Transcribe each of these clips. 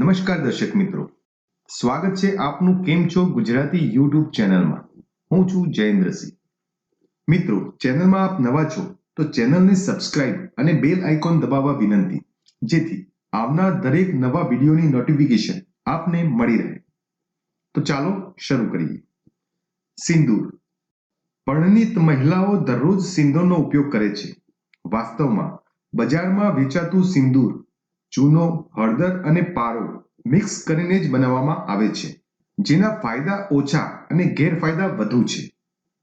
નમસ્કાર દર્શક મિત્રો. સ્વાગત છે આપનું કેમ છો ગુજરાતી યુટ્યુબ ચેનલમાં. હું છું જયેન્દ્રસિંહ. મિત્રો, ચેનલમાં આપ નવા છો તો ચેનલને સબસ્ક્રાઇબ અને બેલ આઇકોન દબાવવા વિનંતી. જેથી આવનાર દરેક નવા વિડીયોની નોટિફિકેશન આપને મળી રહે. તો ચાલો શરૂ કરીએ. સિંદૂર. પરણિત મહિલાઓ દરરોજ સિંદૂરનો ઉપયોગ કરે છે. વાસ્તવમાં બજારમાં વેચાતું સિંદૂર ચૂનો, હળદર અને પારો મિક્સ કરીને જ બનાવવામાં આવે છે. જેના ફાયદા ઓછા અને ગેરફાયદા વધુ છે.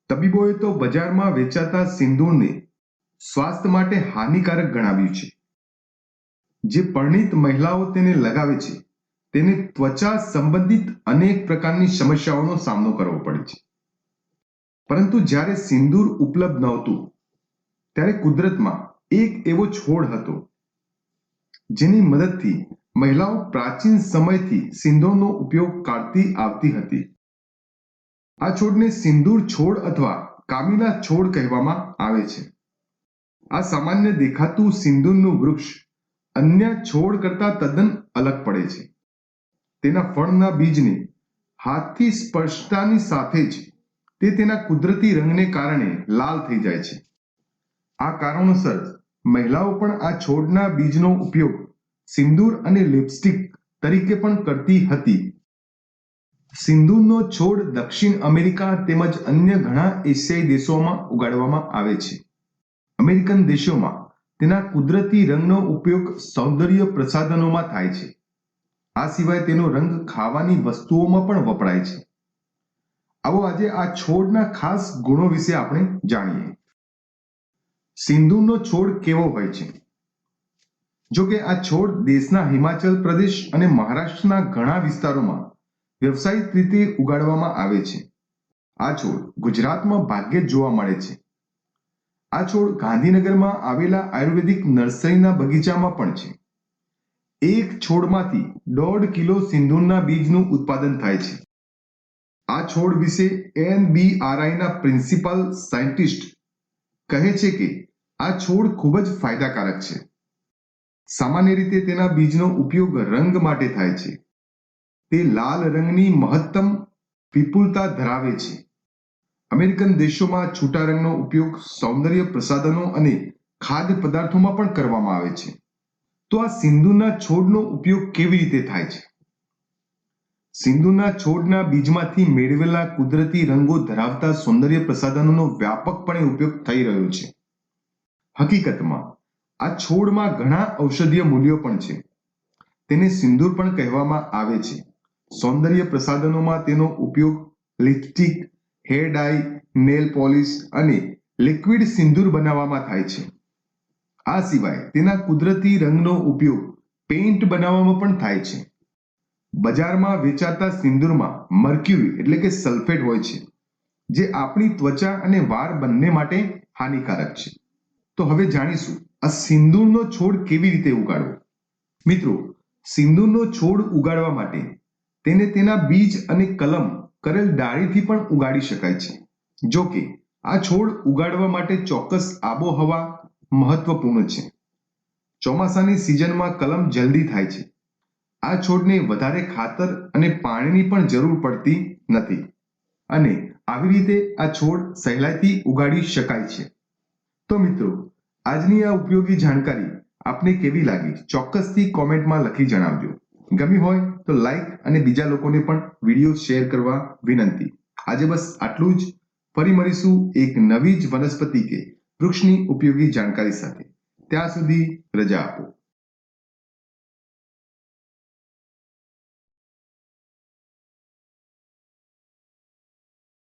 તબીબોએ તો બજારમાં વેચાતા સિંદૂરને સ્વાસ્થ્ય માટે હાનિકારક ગણાવ્યું છે. જે પરણિત મહિલાઓ તેને લગાવે છે, તેને ત્વચા સંબંધિત અનેક પ્રકારની સમસ્યાઓનો સામનો કરવો પડે છે. પરંતુ જ્યારે સિંદૂર ઉપલબ્ધ નહોતું, ત્યારે કુદરતમાં એક એવો છોડ હતો જેની મદદથી મહિલાઓ પ્રાચીન સમયથી સિંધોનો ઉપયોગ કાઢતી આવતી હતી. આ છોડને સિંદૂર છોડ અથવા કામીલા છોડ કહેવામાં આવે છે. આ સામાન્ય દેખાતું સિંદૂરનું વૃક્ષ અન્ય છોડ કરતા તદ્દન અલગ પડે છે. તેના ફળના બીજને હાથથી સ્પર્શતાની સાથે જ તે તેના કુદરતી રંગને કારણે લાલ થઈ જાય છે. આ કારણોસર મહિલાઓ પણ આ છોડના બીજનો ઉપયોગ સિંદૂર અને લિપસ્ટિક તરીકે પણ કરતી હતી. સિંદૂરનો છોડ દક્ષિણ અમેરિકા તેમજ અન્ય ઘણા એશિયાઈ દેશોમાં ઉગાડવામાં આવે છે. અમેરિકન દેશોમાં તેના કુદરતી રંગનો ઉપયોગ સૌંદર્ય પ્રસાધનોમાં થાય છે. આ સિવાય તેનો રંગ ખાવાની વસ્તુઓમાં પણ વપરાય છે. આવો આજે આ છોડના ખાસ ગુણો વિશે આપણે જાણીએ. સિંદૂરનો છોડ કેવો હોય છે? જો કે આ છોડ દેશના હિમાચલ પ્રદેશ અને મહારાષ્ટ્રના ઘણા વિસ્તારોમાં વ્યવસાયિક રીતે ઉગાડવામાં આવે છે. આ છોડ ગુજરાતમાં ભાગ્યે જ જોવા મળે છે. આ છોડ ગાંધીનગરમાં આવેલા આયુર્વેદિક નર્સરીના બગીચામાં પણ છે. એક છોડમાંથી દોઢ કિલો સિંદૂરના બીજનું ઉત્પાદન થાય છે. આ છોડ વિશે એનબીઆરઆઈના પ્રિન્સિપાલ સાયન્ટિસ્ટ કહે છે કે આ છોડ ખૂબ જ ફાયદાકારક છે. સામાન્ય રીતે તેના બીજનો ઉપયોગ રંગ માટે થાય છે. તે લાલ રંગની મહત્તમ વિપુલતા ધરાવે છે. અમેરિકન દેશોમાં છૂટા રંગનો ઉપયોગ સૌંદર્ય પ્રસાધનો અને ખાદ્ય પદાર્થોમાં પણ કરવામાં આવે છે. તો આ સિંધુના છોડનો ઉપયોગ કેવી રીતે થાય છે? સિંધુના છોડના બીજમાંથી મેળવેલા કુદરતી રંગો ધરાવતા સૌંદર્ય પ્રસાધનોનો વ્યાપકપણે ઉપયોગ થઈ રહ્યો છે. હકીકતમાં, આ છોડમાં ઘણા ઔષધીય મૂલ્યો પણ છે. તેને સિંદૂર પણ કહેવામાં આવે છે. સૌંદર્ય પ્રસાધનોમાં તેનો ઉપયોગ lipstick, hair dye nail polish અને લિક્વિડ સિંદૂર બનાવવામાં થાય છે. આ સિવાય તેના કુદરતી રંગનો ઉપયોગ પેઇન્ટ બનાવવામાં પણ થાય છે. બજારમાં વેચાતા સિંદૂરમાં મર્ક્યુરી એટલે કે સલ્ફેટ હોય છે, જે આપણી ત્વચા અને વાળ બંને માટે હાનિકારક છે. તો હવે જાણીશું, આ સિંદૂરનો છોડ કેવી રીતે ઉગાડવો? મિત્રો, સિંદૂરનો છોડ ઉગાડવા માટે તેને તેના બીજ અને કલમ કરેલ ડાળીથી પણ ઉગાડી શકાય છે. જો કે, આ છોડ ઉગાડવા માટે ચોક્કસ આબોહવા મહત્વપૂર્ણ છે. ચોમાસાની સિઝનમાં કલમ જલ્દી થાય છે. આ છોડને વધારે ખાતર અને પાણીની પણ જરૂર પડતી નથી. અને આવી રીતે આ છોડ સહેલાઈથી ઉગાડી શકાય છે. તો મિત્રો, આજની આ ઉપયોગી જાણકારી આપને કેવી લાગી? ચોક્કસથી કોમેન્ટમાં લખી જણાવજો. ગમી હોય તો લાઈક અને બીજા લોકોને પણ વીડિયો શેર કરવા વિનંતી. આજે બસ આટલું જ. ફરી મળીશું એક નવી જ વનસ્પતિ કે વૃક્ષની ઉપયોગી જાણકારી સાથે. ત્યાં સુધી રજા આપો.